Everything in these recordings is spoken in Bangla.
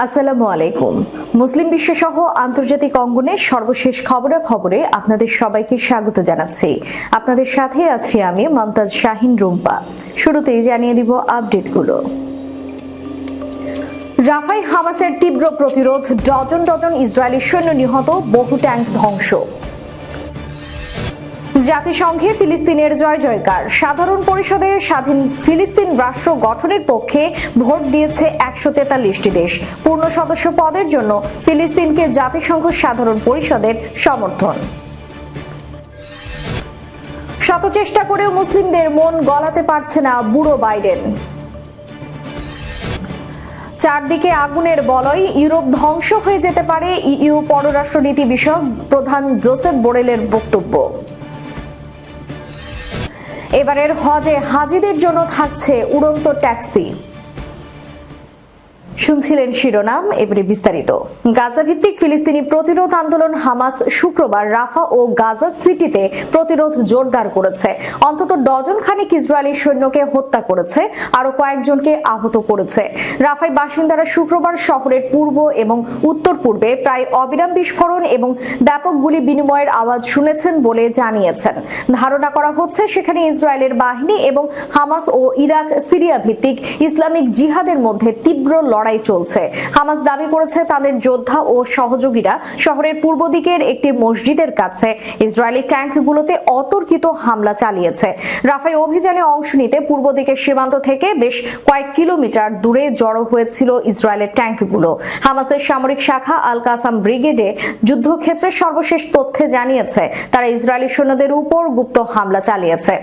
আসসালামু আলাইকুম। মুসলিম বিশ্বসহ আন্তর্জাতিক অঙ্গনের সর্বশেষ খবরা খবরে আপনাদের সবাইকে স্বাগত জানাচ্ছি। আপনাদের সাথে আছি আমি মমতাজ শাহিন রুম্পা। শুরুতেই জানিয়ে দিব আপডেটগুলো। রাফাই হামাসের তীব্র প্রতিরোধ, ডজন ডজন ইসরায়েলি সৈন্য নিহত, বহু ট্যাঙ্ক ধ্বংস। জাতিসংঘে ফিলিস্তিনের জয় জয়কার। সাধারণ পরিষদে স্বাধীন ফিলিস্তিন রাষ্ট্র গঠনের পক্ষে ভোট দিয়েছে একশো তেতাল্লিশটি দেশ। পূর্ণ সদস্য পদের জন্য ফিলিস্তিনকে জাতিসংঘ সাধারণ পরিষদের সমর্থন। শত চেষ্টা করেও মুসলিমদের মন গলাতে পারছে না বুড়ো বাইডেন। চারদিকে আগুনের বলয়, ইউরোপ ধ্বংস হয়ে যেতে পারে ইইউ পররাষ্ট্রনীতি বিষয়ক প্রধান জোসেফ বোরেলের বক্তব্য। এবারের হজে হাজিদের জন্য থাকছে উড়ন্ত ট্যাক্সি। শুনছিলেন শিরোনাম, এবারে বিস্তারিত। গাজা ভিত্তিক ফিলিস্তিনি প্রতিরোধ আন্দোলন হামাস শুক্রবার রাফা ও গাজা সিটিতে প্রতিরোধ জোরদার করেছে। অন্তত ডজন খানিক ইসরায়েলি সৈন্যকে হত্যা করেছে আরও কয়েকজনকে আহত করেছে। রাফাই বাসিন্দারা শুক্রবার শহরের পূর্ব এবং উত্তর পূর্বে প্রায় অবিরাম বিস্ফোরণ এবং ব্যাপক গুলি বিনিময়ের আওয়াজ শুনেছেন বলে জানিয়েছেন। ধারণা করা হচ্ছে সেখানে ইসরায়েলের বাহিনী এবং হামাস ও ইরাক সিরিয়া ভিত্তিক ইসলামিক জিহাদের মধ্যে তীব্র লড়াই চলছে। হামাস দাবি করেছে তাদের যোদ্ধা ও সহযোগীরা শহরের পূর্ব দিকের একটি মসজিদের কাছে ইসরায়েলি ট্যাঙ্কগুলোতে অতর্কিত হামলা চালিয়েছে। রাফাই অভিযানে অংশ নিতে পূর্ব দিকের সীমান্ত থেকে বেশ কয়েক কিলোমিটার দূরে জড়ো হয়েছিল ইসরায়েলের ট্যাঙ্কগুলো। হামাসের সামরিক শাখা আল কাসাম ব্রিগেডে যুদ্ধক্ষেত্রে সর্বশেষ তথ্যে জানিয়েছে, তারা ইসরায়েলি সৈন্যদের উপর গুপ্ত হামলা চালিয়েছে।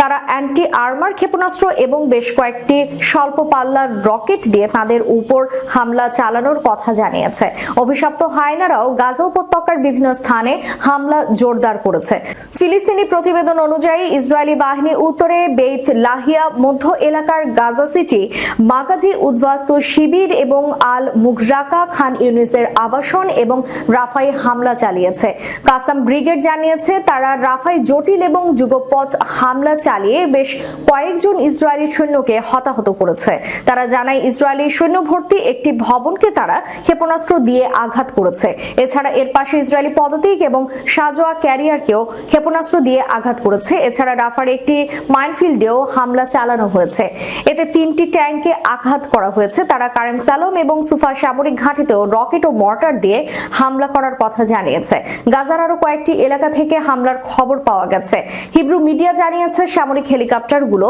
তারা অ্যান্টি আর্মার ক্ষেপণাস্ত্র এবং বেশ কয়েকটি স্বল্প পাল্লার রকেট দিয়ে তাদের উপর হামলা চালানোর কথা জানিয়েছে। অভিশপ্ত হায়নারাও গাজা উপত্যকার বিভিন্ন স্থানে হামলা জোরদার করেছে। ফিলিস্তিনি প্রতিবেদন অনুযায়ী ইসরায়েলি বাহিনী উত্তরে বেইত লাহিয়া, মধ্য এলাকার গাজা সিটি, মাগাজি উদ্বাস্তু শিবির এবং আল মুগরাকা খান ইউনিসের আবাসন এবং রাফাই হামলা চালিয়েছে। কাসাম ব্রিগেড জানিয়েছে, তারা রাফাই জটিল এবং যুগপথ হামলা চালিয়ে বেশ কয়েকজন ইসরায়েলি সৈন্যকে হতাহত করেছে। তারা জানায়, ইসরায়েলি সৈন্য ভর্তি একটি ভবনকে তারা ক্ষেপণাস্ত্র দিয়ে আঘাত করেছে। এছাড়া এর পাশে ইসরায়েলি পদাতিক এবং সাজোয়া ক্যারিয়ারকেও ক্ষেপণাস্ত্র দিয়ে আঘাত করেছে। এছাড়া রাফার একটি মাইনফিল্ডেও হামলা চালানো হয়েছে। এতে তিনটি ট্যাঙ্কে আঘাত করা হয়েছে। তারা কারেম সালম এবং সুফা সামরিক ঘাঁটিতেও রকেট ও মর্টার দিয়ে হামলা করার কথা জানিয়েছে। গাজার আরও কয়েকটি এলাকা থেকে হামলার খবর পাওয়া গেছে। হিব্রু মিডিয়া জানিয়েছে, সামরিক হেলিকপ্টারগুলো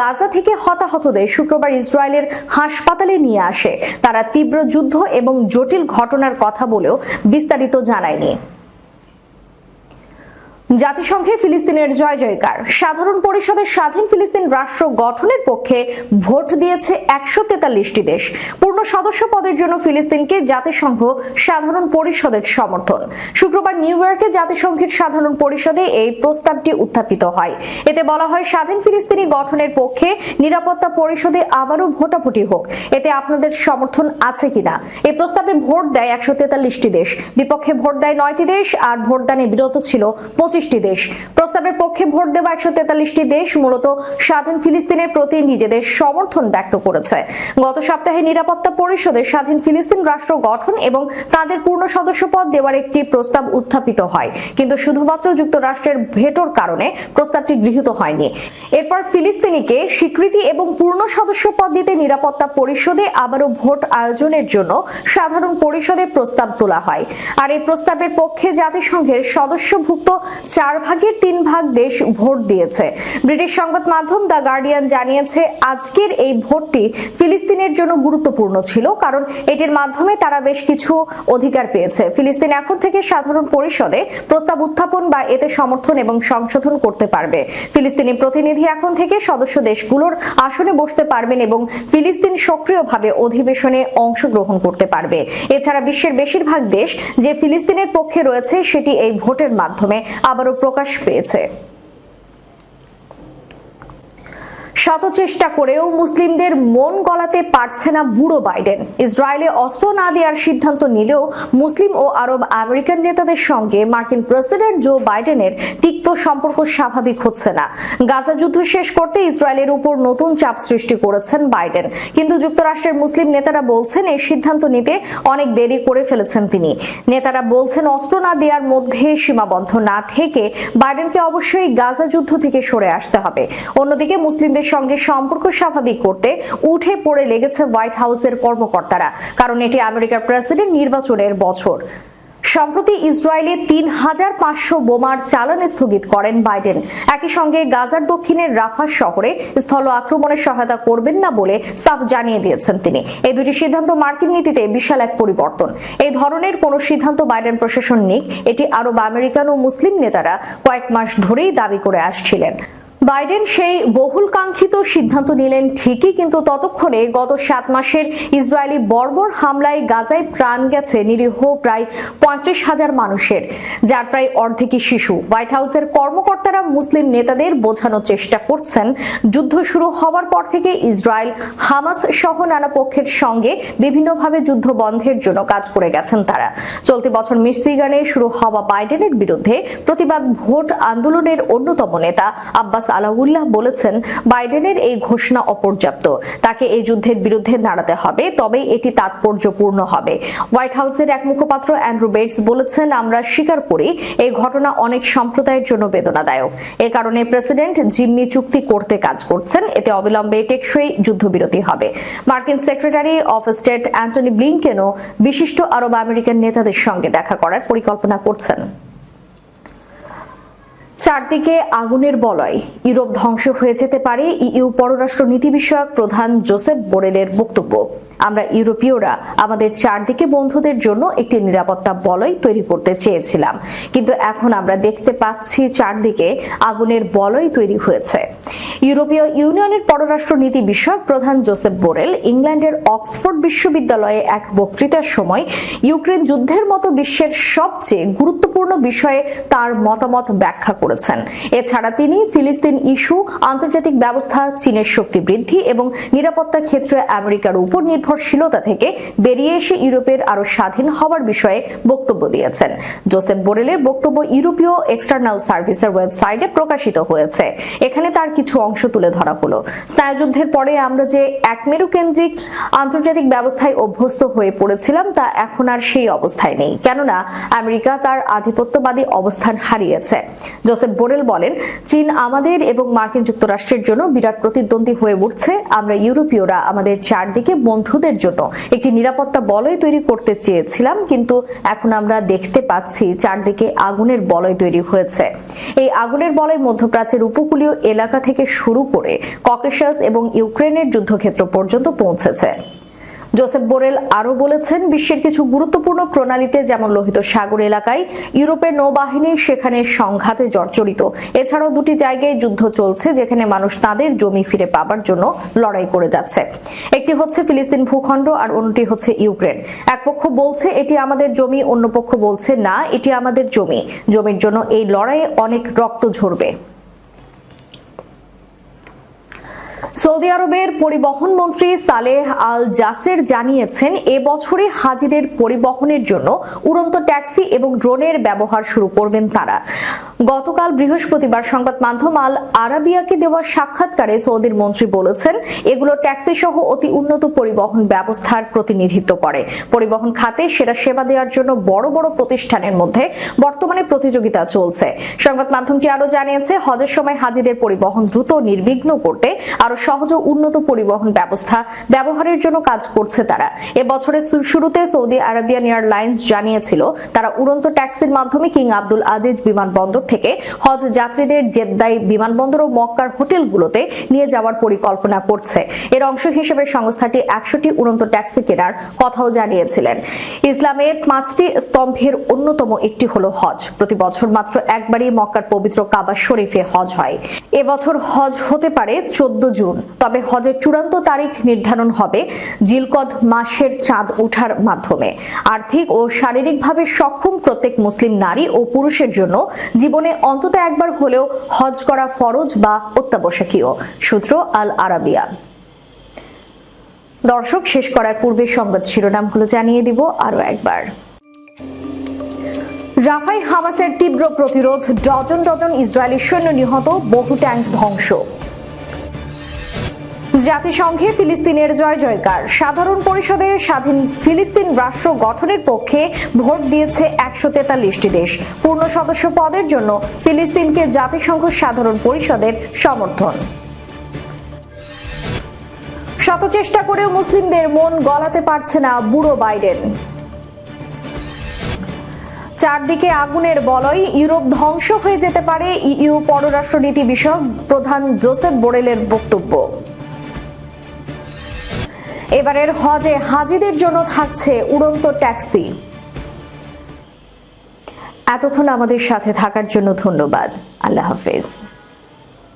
গাজা থেকে হতাহতদের শুক্রবার ইসরায়েলের হাসপাতালে নিয়ে আসে। তারা তীব্র যুদ্ধ এবং জটিল ঘটনার কথা বলেও বিস্তারিত জানায়নি। জাতিসংঘে ফিলিস্তিনের জয় জয়কার। সাধারণ পরিষদের স্বাধীন ফিলিস্তিন রাষ্ট্র গঠনের পক্ষে ভোট দিয়েছে একশো তেতাল্লিশটি দেশ। পূর্ণ সদস্য পদের জন্য ফিলিস্তিনকে জাতিসংঘ সাধারণ পরিষদের সমর্থন। শুক্রবার নিউ ইয়র্কে জাতিসংঘের সাধারণ পরিষদে এই প্রস্তাবটি উত্থাপিত হয়। এতে বলা হয়, স্বাধীন ফিলিস্তিনি গঠনের পক্ষে নিরাপত্তা পরিষদে আবারও ভোটাভুটি হোক। এতে আপনাদের সমর্থন আছে কিনা? এই প্রস্তাবে ভোট দেয় একশো তেতাল্লিশটি দেশ। বিপক্ষে ভোট দেয় নয়টি দেশ, আর ভোটদানে বিরত ছিল পঁচিশটি দেশ। প্রস্তাবের পক্ষে ভোট দেওয়া একশো তেতাল্লিশটি দেশ মূলত স্বাধীন ফিলিস্তিনের প্রতি নিজেদের সমর্থন ব্যক্ত করেছে। গত সপ্তাহে নিরাপত্তা পরিষদে স্বাধীন ফিলিস্তিন রাষ্ট্র গঠন এবং তাদের পূর্ণ সদস্যপদ দেওয়ার একটি প্রস্তাব উত্থাপিত হয়। কিন্তু শুধুমাত্র যুক্তরাষ্ট্রের ভেটোর কারণে প্রস্তাবটি গৃহীত হয়নি। এরপর ফিলিস্তিনিকে স্বীকৃতি এবং পূর্ণ সদস্যপদ দিতে নিরাপত্তা পরিষদে আবারও ভোট আয়োজনের জন্য সাধারণ পরিষদে প্রস্তাব তোলা হয়। আর এই প্রস্তাবের পক্ষে জাতিসংঘের সদস্যভুক্ত চার ভাগের তিন ভাগ দেশ ভোট দিয়েছে। ব্রিটিশ সংবাদ মাধ্যম দ্য গার্ডিয়ান জানিয়েছে, আজকের এই ভোটটি ফিলিস্তিনের জন্য গুরুত্বপূর্ণ ছিল কারণ এটির মাধ্যমে তারা বেশ কিছু অধিকার পেয়েছে। ফিলিস্তিন এখন থেকে সাধারণ পরিষদে প্রস্তাব উত্থাপন বা এতে সমর্থন এবং সংশোধন করতে পারবে। ফিলিস্তিনি প্রতিনিধি এখন থেকে সদস্য দেশগুলোর আসনে বসতে পারবেন এবং ফিলিস্তিন সক্রিয়ভাবে অধিবেশনে অংশগ্রহণ করতে পারবে। এছাড়া বিশ্বের বেশিরভাগ দেশ যে ফিলিস্তিনের পক্ষে রয়েছে, সেটি এই ভোটের মাধ্যমে আবারও প্রকাশ পেয়েছে। শত চেষ্টা করেও মুসলিমদের মন গলাতে পারছে না বুড়ো বাইডেন। ইসরায়েলে অস্ত্র না দেওয়ার সিদ্ধান্ত নিলেও মুসলিম ও আরব আমেরিকান নেতাদের সঙ্গে মার্কিন প্রেসিডেন্ট জো বাইডেনের তিক্ত সম্পর্ক স্বাভাবিক হচ্ছে না। গাজা যুদ্ধ শেষ করতে ইসরায়েলের উপর নতুন চাপ সৃষ্টি করেছেন বাইডেন। কিন্তু যুক্তরাষ্ট্রের মুসলিম নেতারা বলছেন এই সিদ্ধান্ত নিতে অনেক দেরি করে ফেলেছেন তিনি। নেতারা বলছেন, অস্ত্র না দেওয়ার মধ্যে সীমাবদ্ধ না থেকে বাইডেনকে অবশ্যই গাজা যুদ্ধ থেকে সরে আসতে হবে। অন্যদিকে মুসলিমদের সঙ্গে সম্পর্ক স্বাভাবিক করতে উঠে পড়ে লেগেছে হোয়াইট হাউসের কর্মকর্তারা, কারণ এটি আমেরিকার প্রেসিডেন্ট নির্বাচনের বছর। সম্প্রতি ইসরায়েলে তিন হাজার পাঁচশো বোমার চালান স্থগিত করেন বাইডেন। একই সঙ্গে গাজার দক্ষিণের রাফা শহরে স্থল আক্রমণের সহায়তা করবেন না বলে সাফ জানিয়ে দিয়েছেন তিনি। এই দুটি সিদ্ধান্ত মার্কিন নীতিতে বিশাল এক পরিবর্তন। এই ধরনের কোনো সিদ্ধান্ত বাইডেন প্রশাসন নিক, এটি আরব আমেরিকান ও মুসলিম নেতারা কয়েক মাস ধরেই দাবি করে আসছিলেন। বাইডেন সেই বহুল কাঙ্ক্ষিত সিদ্ধান্ত নিলেন ঠিকই, কিন্তু ততক্ষণে গত সাত মাসের ইসরায়েলি বর্বর হামলায় গাজায় প্রাণ গেছে নিরীহ প্রায় পঁয়ত্রিশ হাজার মানুষের, যার প্রায় অর্ধেকই শিশু। হোয়াইট হাউসের কর্মকর্তারা মুসলিম নেতাদের বোঝানোর চেষ্টা করছেন। যুদ্ধ শুরু হওয়ার পর থেকে ইসরায়েল হামাস সহ নানা পক্ষের সঙ্গে বিভিন্নভাবে যুদ্ধ বন্ধের জন্য কাজ করে গেছেন তারা। চলতি বছর মিশিগানে শুরু হওয়া বাইডেনের বিরুদ্ধে প্রতিবাদ ভোট আন্দোলনের অন্যতম নেতা আব্বাস আলাউল্লাহ বলেছেন, বাইডেনের এই ঘোষণা অপর্যাপ্ত। তাকে এই যুদ্ধের বিরুদ্ধে দাঁড়াতে হবে তবে এটি তাৎপর্যপূর্ণ হবে। হোয়াইট হাউসের এক মুখপাত্র অ্যান্ড্রু বেটস বলেছেন, আমরা স্বীকার করি, এই ঘটনা অনেক সম্প্রদায়ের জন্য বেদনাদায়ক। এ কারণে প্রেসিডেন্ট জিম্মি চুক্তি করতে কাজ করছেন, এতে অবিলম্বে টেকসই যুদ্ধবিরতি হবে। মার্কিন সেক্রেটারি অফ স্টেট অ্যান্টনি ব্লিংকেনও বিশিষ্ট আরব আমেরিকান নেতাদের সঙ্গে দেখা করার পরিকল্পনা করছেন। চারদিকে আগুনের বলয়। ইউরোপ ধ্বংস হয়ে যেতে পারে ইইউ পররাষ্ট্র নীতি বিষয়ক প্রধান জোসেফ বোরেলের বক্তব্য। আমরা ইউরোপীয়রা আমাদের চারদিকে বন্ধুদের জন্য একটি নিরাপত্তা বলয় তৈরি করতে চেয়েছিলাম। কিন্তু এখন আমরা দেখতে পাচ্ছি চারদিকে আগুনের বলয় তৈরি হয়েছে। ইউরোপীয় ইউনিয়নের পররাষ্ট্র নীতি বিষয়ক প্রধান জোসেফ বোরেল ইংল্যান্ডের অক্সফোর্ড বিশ্ববিদ্যালয়ে এক বক্তৃতার সময় ইউক্রেন যুদ্ধের মতো বিশ্বের সবচেয়ে গুরুত্বপূর্ণ বিষয়ে তার মতামত ব্যাখ্যা করেছেন। এছাড়া তিনি ফিলিস্তিন ইস্যু, আন্তর্জাতিক ব্যবস্থা, চীনের শক্তি বৃদ্ধি এবং নিরাপত্তা ক্ষেত্রে আমেরিকার উপর নির্ভরশীলতা থেকে বেরিয়ে এসে ইউরোপের আরও স্বাধীন হওয়ার বিষয়ে বক্তব্য দিয়েছেন। জোসেফ বোরেলের বক্তব্য ইউরোপীয় এক্সটার্নাল সার্ভিসের ওয়েবসাইটে প্রকাশিত হয়েছে। এখানে তার কিছু অংশ তুলে ধরা হলো। স্নায়ুযুদ্ধের পরে আমরা যে একমেরু কেন্দ্রিক আন্তর্জাতিক ব্যবস্থায় অভ্যস্ত হয়ে পড়েছিলাম, তা এখন আর সেই অবস্থায় নেই। কেননা, আমেরিকা তার আধিপত্যবাদী অবস্থান হারিয়েছে। জোসেফ বোরেল বলেন, চীন আমাদের এবং মার্কিন যুক্তরাষ্ট্রের জন্য বিরাট প্রতিদ্বন্দ্বী হয়ে উঠছে। আমরা ইউরোপীয়রা আমাদের চারদিকে বন্ধুদের জন্য একটি নিরাপত্তা বলয় তৈরি করতে চেয়েছিলাম, কিন্তু এখন আমরা দেখতে পাচ্ছি চারদিকে আগুনের বলয় তৈরি হয়েছে। এই আগুনের বলয় মধ্যপ্রাচ্যের উপকূলীয় এলাকা থেকে শুরু করে ককেশাস এবং ইউক্রেনের যুদ্ধক্ষেত্র পর্যন্ত পৌঁছেছে। জোসেফ বোরেল আরও বলেছেন, বিশ্বের কিছু গুরুত্বপূর্ণ প্রণালীতে যেমন লোহিত সাগর এলাকায়, ইউরোপের নৌবাহিনী সেখানে সংঘাতে জর্জরিত। এছাড়াও দুটি জায়গায় যুদ্ধ চলছে, যেখানে মানুষ তাদের জমি ফিরে পাবার জন্য লড়াই করে যাচ্ছে। একটি হচ্ছে ফিলিস্তিন ভূখণ্ড আর অন্যটি হচ্ছে ইউক্রেন। এক পক্ষ বলছে, এটি আমাদের জমি অন্য পক্ষ বলছে, না, এটি আমাদের জমি। জমির জন্য এই লড়াইয়ে অনেক রক্ত ঝরবে। সৌদি আরবের পরিবহন মন্ত্রী সালেহ আল জাসের জানিয়েছেন এবছরে হাজিদের পরিবহনের জন্য উড়ন্ত ট্যাক্সি এবং ড্রোনের ব্যবহার শুরু করবেন তারা। গতকাল বৃহস্পতিবার সংবাদ মাধ্যম আল আরাবিয়াকে দেওয়া সাক্ষাৎকারে সৌদির মন্ত্রী বলেছেন, এগুলো ট্যাক্সি সহ অতি উন্নত পরিবহন ব্যবস্থার প্রতিনিধিত্ব করে। পরিবহন খাতে সেরা সেবা দেওয়ার জন্য বড় বড় প্রতিষ্ঠানের মধ্যে বর্তমানে প্রতিযোগিতা চলছে। সংবাদ মাধ্যমটি আরও জানিয়েছে, হজের সময় হাজিদের পরিবহন দ্রুত নির্বিঘ্ন করতে আরও সহজ ও উন্নত পরিবহন ব্যবস্থা ব্যবহারের জন্য কাজ করছে তারা। এ বছরের শুরুতে সৌদি আরবিয়ান এয়ারলাইন্স জানিয়েছিল, তারা উড়ন্ত ট্যাক্সির মাধ্যমে কিং আব্দুল আজিজ বিমানবন্দর থেকে হজ যাত্রীদের জেদ্দাই বিমানবন্দর ও মক্কার হোটেলগুলোতে নিয়ে যাওয়ার পরিকল্পনা করছে। এর অংশ হিসেবে সংস্থাটি একশোটি উড়ন্ত ট্যাক্সি কেনার কথাও জানিয়েছিলেন। ইসলামের পাঁচটি স্তম্ভের অন্যতম একটি হলো হজ। প্রতি বছর মাত্র একবারই মক্কার পবিত্র কাবা শরীফে হজ হয়। এবছর হজ হতে পারে চোদ্দ জুন। তবে হজের চূড়ান্ত তারিখ নির্ধারণ হবে জিলকদ মাসের চাঁদ ওঠার মাধ্যমে। আর্থিক ও শারীরিকভাবে সক্ষম প্রত্যেক মুসলিম নারী ও পুরুষের জন্য জীবনে অন্তত একবার হলেও হজ করা ফরজ বা অত্যাবশ্যকীয়, সূত্র আল আরাবিয়া। দর্শক, শেষ করার পূর্বে সংবাদ শিরোনামগুলো জানিয়ে দিব আরও একবার। রাফাই হামাসের তীব্র প্রতিরোধ, ডজন ডজন ইসরায়েলি সৈন্য নিহত, বহু ট্যাঙ্ক ধ্বংস। জাতিসংঘে ফিলিস্তিনের জয় জয়কার। সাধারণ পরিষদে স্বাধীন ফিলিস্তিন রাষ্ট্র গঠনের পক্ষে ভোট দিয়েছে একশো তেতাল্লিশটি দেশ। পূর্ণ সদস্য পদের জন্য ফিলিস্তিনকে জাতিসংঘ সাধারণ পরিষদের সমর্থন। শত চেষ্টা করেও মুসলিমদের মন গলাতে পারছে না বুড়ো বাইডেন। চারদিকে আগুনের বলয়, ইউরোপ ধ্বংস হয়ে যেতে পারে ইইউ পররাষ্ট্রনীতি বিষয়ক প্রধান জোসেফ বোরেলের বক্তব্য। এবারের হজে হাজিদের জন্য থাকছে উড়ন্ত ট্যাক্সি। এতক্ষণ আমাদের সাথে থাকার জন্য ধন্যবাদ। আল্লাহ হাফেজ।